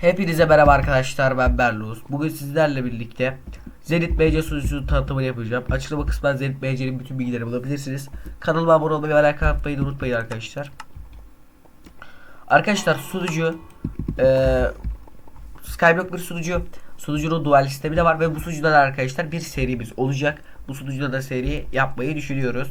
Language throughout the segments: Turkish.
Hepinize merhaba arkadaşlar ben Berluz. Bugün sizlerle birlikte Zenit BC sunucusunun tanıtımını yapacağım. Açıklama kısmından Zenit BC'nin bütün bilgileri bulabilirsiniz. Kanalıma abone olmayı ve like atmayı unutmayın arkadaşlar. Arkadaşlar sunucu eee Skyblock bir sunucu. Sunucunun dual sistemi de var ve bu sunucuda da arkadaşlar bir serimiz olacak. Bu sunucuda da seri yapmayı düşünüyoruz.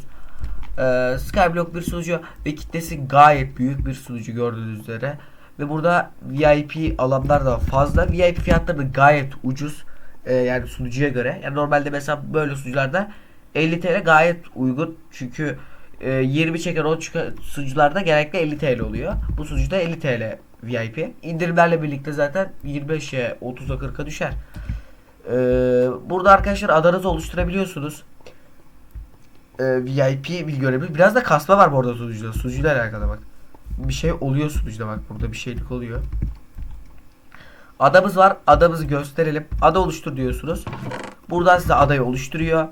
Ee, Skyblock bir sunucu ve kitlesi gayet büyük bir sunucu gördüğünüz üzere. Ve burada VIP alanlar da fazla. VIP fiyatları da gayet ucuz. Ee, yani sunucuya göre. Yani normalde mesela böyle sunucularda 50 TL gayet uygun. Çünkü e, 20 çeken o çıkan sunucularda genellikle 50 TL oluyor. Bu sunucuda 50 TL VIP. İndirimlerle birlikte zaten 25'e 30'a 40'a düşer. Ee, burada arkadaşlar adanızı oluşturabiliyorsunuz. Ee, VIP bir görebilir. Biraz da kasma var bu arada sunucuda. Sunucuyla alakalı bak. Bir şey oluyor sunucuda bak. Burada bir şeylik oluyor. Adamız var. Adamızı gösterelim. Ada oluştur diyorsunuz. Buradan size adayı oluşturuyor.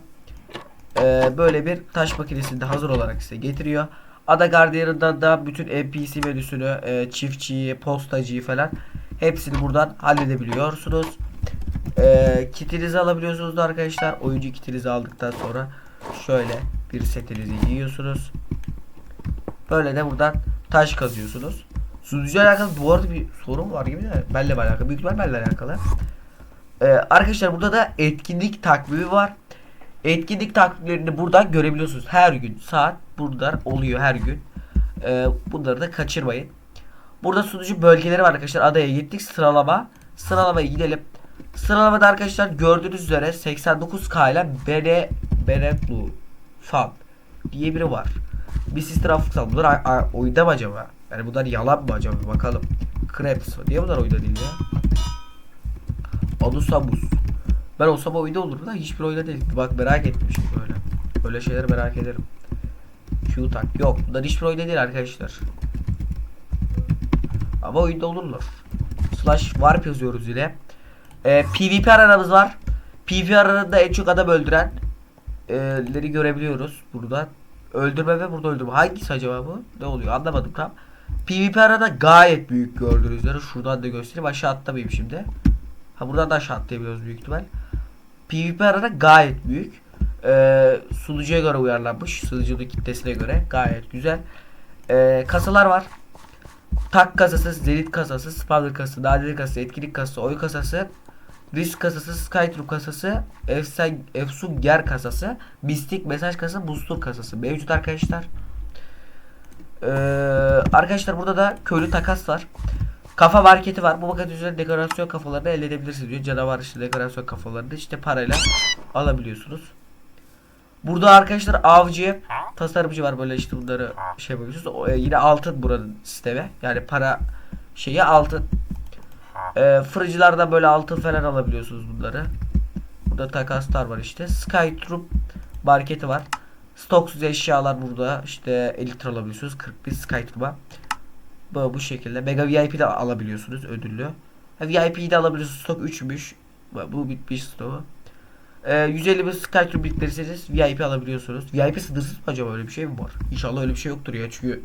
Ee, böyle bir taş makinesini de hazır olarak size getiriyor. Ada Guardian'da da bütün NPC menüsünü, e, çiftçiyi, postacıyı falan hepsini buradan halledebiliyorsunuz. E, kitinizi alabiliyorsunuz da arkadaşlar. Oyuncu kitinizi aldıktan sonra şöyle bir setinizi giyiyorsunuz. Böyle de buradan taş kazıyorsunuz. Sunucuyla alakalı bu arada bir sorun var gibi de benle alakalı. Büyük ihtimal benle alakalı. E, arkadaşlar burada da etkinlik takvimi var. Etkinlik takvimlerini buradan görebiliyorsunuz. Her gün saat burada oluyor her gün. Ee, bunları da kaçırmayın. Burada sunucu bölgeleri var arkadaşlar. Adaya gittik. Sıralama. Sıralamaya gidelim. Sıralamada arkadaşlar gördüğünüz üzere 89K ile Bene Benetlu Fan diye biri var. Bir sister Afrika. Bunlar a- a- oyunda mı acaba? Yani bunlar yalan mı acaba? Bir bakalım. Krebs. Niye bunlar oyunda değil ya? Alusamus. Ben olsam oyunda olurum da hiçbir oyunda değil. Bak merak ettim şimdi böyle. Böyle şeyleri merak ederim. Q tak. Yok bunlar hiçbir oyunda değil arkadaşlar. Ama oyunda olurlar. Slash warp yazıyoruz yine. Ee, PvP aranamız var. PvP aranında en çok adam öldüren e, görebiliyoruz burada. Öldürme ve burada öldürme. Hangisi acaba bu? Ne oluyor? Anlamadım tam. PvP arada gayet büyük gördüğünüz üzere. Şuradan da göstereyim. Aşağı atlamayayım şimdi. Ha buradan da aşağı atlayabiliyoruz büyük ihtimal. PvP arada gayet büyük. Ee, sunucuya göre uyarlanmış. Sunucunun kitlesine göre gayet güzel. Ee, kasalar var. Tak kasası, Zenit kasası, Spawner kasası, Nadir kasası, Etkinlik kasası, Oy kasası, Risk kasası, Skytrue kasası, Efsen, Efsun Ger kasası, Mistik mesaj kasası, Booster kasası mevcut arkadaşlar. Ee, arkadaşlar burada da köylü takas var. Kafa marketi var. Bu paket üzerinde dekorasyon kafalarını elde edebilirsiniz diyor. Canavar işte dekorasyon kafalarını işte parayla alabiliyorsunuz. Burada arkadaşlar avcı, tasarımcı var böyle işte bunları şey yapabiliyorsunuz. O, e, yine altın buranın sistemi. Yani para şeyi altın. E, fırıcılardan böyle altın falan alabiliyorsunuz bunları. Burada takaslar var işte. Skytroop marketi var. Stoksuz eşyalar burada. İşte 50 lira alabiliyorsunuz. 41 Skytroop'a. Bu, bu şekilde. Mega VIP de alabiliyorsunuz ödüllü. VIP'yi de alabiliyorsunuz. Stok 3'müş. Bu, bitmiş stoğu. Ee, 150 bin Skytree biriktirirseniz VIP alabiliyorsunuz. VIP sınırsız mı acaba öyle bir şey mi var? İnşallah öyle bir şey yoktur ya çünkü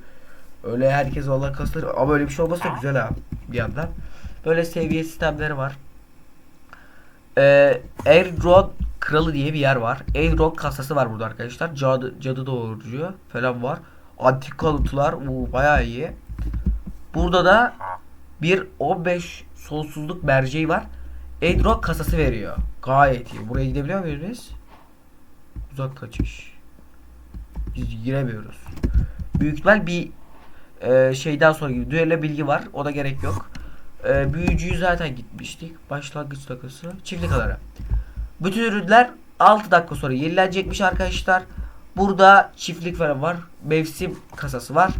öyle herkes vallahi kasılır ama öyle bir şey olmasa güzel ha bir yandan. Böyle seviye sistemleri var. Ee, Airdrone kralı diye bir yer var. Airdrone kasası var burada arkadaşlar. Cadı, cadı doğurucu falan var. Antik kalıntılar. Uu, bayağı iyi. Burada da bir 15 sonsuzluk merceği var. Airdrop kasası veriyor. Gayet iyi. Buraya gidebiliyor muyuz biz? Uzak kaçış. Biz giremiyoruz. Büyük ihtimal bir e, şeyden sonra gibi. Düelle bilgi var. O da gerek yok. E, büyücüyü zaten gitmiştik. Başlangıç takısı. Çiftlik alanı. Bütün ürünler 6 dakika sonra yenilenecekmiş arkadaşlar. Burada çiftlik falan var. Mevsim kasası var.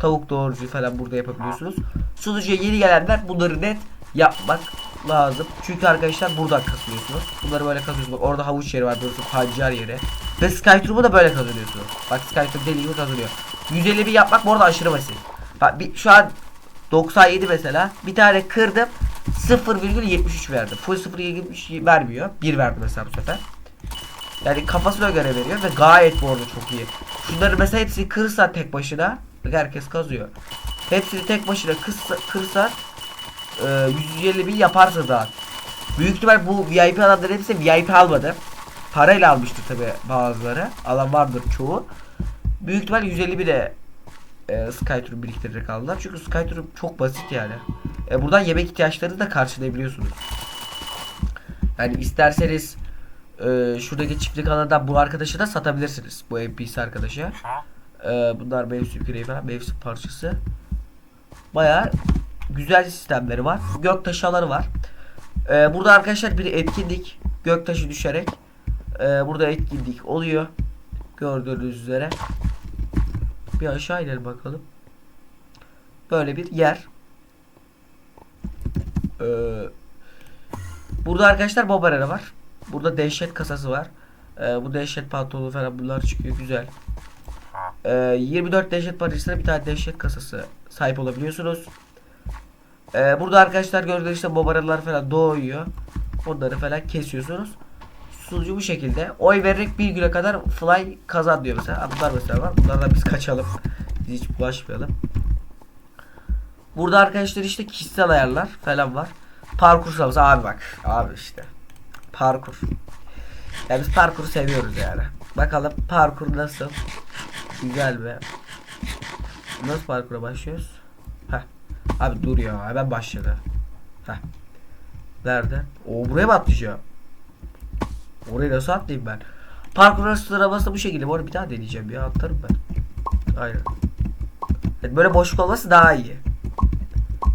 Tavuk doğurucu falan burada yapabiliyorsunuz. Sunucuya yeni gelenler bunları net yapmak lazım. Çünkü arkadaşlar buradan kasıyorsunuz. Bunları böyle kazıyorsunuz. Bak orada havuç yeri var. Burası pancar yeri. Ve Skytroop'u da böyle kazanıyorsunuz. Bak Skytroop deli gibi kazanıyor. 150 bir yapmak bu arada aşırı basit. Bak bir, şu an 97 mesela. Bir tane kırdım. 0,73 verdi. Full 0,73 vermiyor. 1 verdi mesela bu sefer. Yani kafasına göre veriyor ve gayet bu arada çok iyi. Şunları mesela hepsini kırsa tek başına herkes kazıyor. Hepsini tek başına kırsa, kırsa e, 150 bin yaparsa da büyük ihtimal bu VIP alanların hepsi VIP almadı. Parayla almıştır tabi bazıları. Alan vardır çoğu. Büyük ihtimal 150 bine e, Skytur'u biriktirerek aldılar. Çünkü Skytur çok basit yani. E, buradan yemek ihtiyaçlarını da karşılayabiliyorsunuz. Yani isterseniz e, şuradaki çiftlik alanından bu arkadaşı da satabilirsiniz. Bu NPC arkadaşı. E, bunlar mevsim küreği falan mevsim parçası. Baya güzel sistemleri var. Göktaşı alanı var. E, burada arkadaşlar bir etkinlik göktaşı düşerek e, burada etkinlik oluyor. Gördüğünüz üzere. Bir aşağı inelim bakalım. Böyle bir yer. Ee, burada arkadaşlar Bobarera var. Burada dehşet kasası var. Ee, bu dehşet pantolonu falan bunlar çıkıyor güzel. Ee, 24 dehşet parasına bir tane dehşet kasası sahip olabiliyorsunuz. Ee, burada arkadaşlar gördüğünüz işte Bobareralar falan doğuyor. Onları falan kesiyorsunuz. Sunucu bu şekilde. Oy vererek bir güne kadar fly kazan diyor mesela. Bunlar mesela var. Bunlardan biz kaçalım. Biz hiç bulaşmayalım. Burada arkadaşlar işte kişisel ayarlar falan var. Parkur sıralaması abi bak. Abi işte. Parkur. Yani biz parkuru seviyoruz yani. Bakalım parkur nasıl? Güzel be. Nasıl parkura başlıyoruz? Heh. Abi dur ya hemen başladı. Heh. Nerede? O buraya mı atlayacağım? Orayı nasıl atlayayım ben? Parkur sıralaması da bu şekilde. Bu arada bir daha deneyeceğim ya atlarım ben. Aynen. Evet, böyle boşluk olması daha iyi.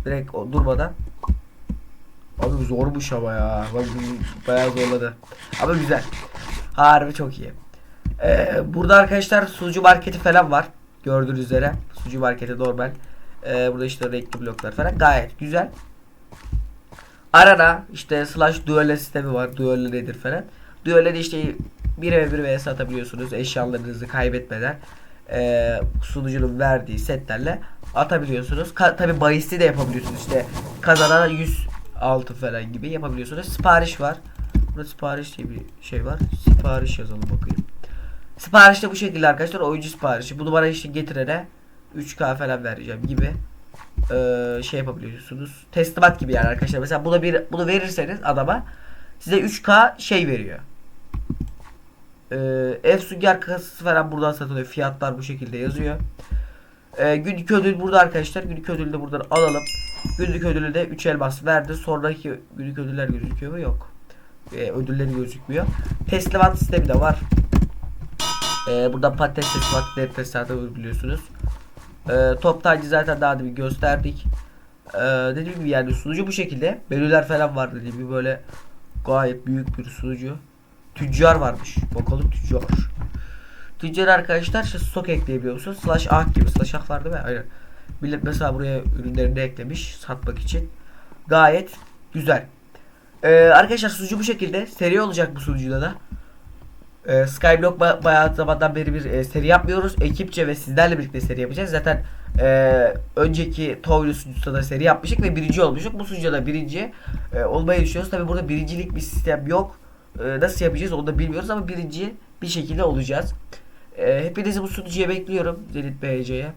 Direkt o, durmadan. Abi zormuş ama ya. Bak, bayağı zorladı. Ama güzel. Harbi çok iyi. Ee, burada arkadaşlar sunucu marketi falan var. Gördüğünüz üzere. Sunucu marketi normal. Ee, burada işte renkli bloklar falan. Gayet güzel. Arada işte slash duelle sistemi var. Duelle nedir falan. Duelle de işte 1 ve 1 vs atabiliyorsunuz. Eşyalarınızı kaybetmeden. Ee, sunucunun verdiği setlerle atabiliyorsunuz. Ka- Tabi bahisi de yapabiliyorsunuz. İşte kazanana 100 altı falan gibi yapabiliyorsunuz. Sipariş var. Burada sipariş diye bir şey var. Sipariş yazalım bakayım. Sipariş de bu şekilde arkadaşlar. Oyuncu siparişi. Bunu bana işte getirene 3K falan vereceğim gibi ee, şey yapabiliyorsunuz. Teslimat gibi yani arkadaşlar. Mesela bunu bir bunu verirseniz adama size 3K şey veriyor. Ee, ev sünger kasası falan buradan satılıyor. Fiyatlar bu şekilde yazıyor. Ee, günlük ödül burada arkadaşlar. Günlük ödülü de buradan alalım. Günlük ödülü de 3 elmas verdi. Sonraki günlük ödüller gözüküyor mu? Yok. Ee, ödülleri gözükmüyor. Teslimat sistemi de var. Ee, burada patates teslimat depresyatı biliyorsunuz. Ee, top tacı zaten daha da bir gösterdik. Ee, dediğim gibi yani sunucu bu şekilde. Menüler falan var dediğim gibi böyle gayet büyük bir sunucu. Tüccar varmış. Bakalım tüccar. Tüccar arkadaşlar işte stok ekleyebiliyor musunuz? Slash ah gibi. Slash ah var değil mi? Aynen. Millet mesela buraya ürünlerini eklemiş satmak için. Gayet güzel. Ee, arkadaşlar sunucu bu şekilde. Seri olacak bu sunucuda da. Ee, Skyblock ba- bayağı zamandan beri bir e, seri yapmıyoruz. Ekipçe ve sizlerle birlikte seri yapacağız. Zaten e, önceki Toylu sunucusunda da seri yapmıştık ve birinci olmuştuk. Bu sunucuda da birinci e, olmayı düşünüyoruz. Tabi burada birincilik bir sistem yok. E, nasıl yapacağız onu da bilmiyoruz ama birinci bir şekilde olacağız. E, hepinizi bu sunucuya bekliyorum. Zenit BC'ye.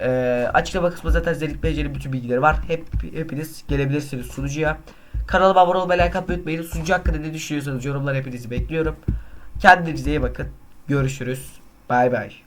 E, açıklama kısmında zaten Zenit BC'nin bütün bilgileri var. Hep hepiniz gelebilirsiniz sunucuya. Kanalıma abone olmayı, like atmayı unutmayın. Sunucu hakkında ne düşünüyorsanız yorumlar hepinizi bekliyorum. Kendinize iyi bakın. Görüşürüz. Bay bay.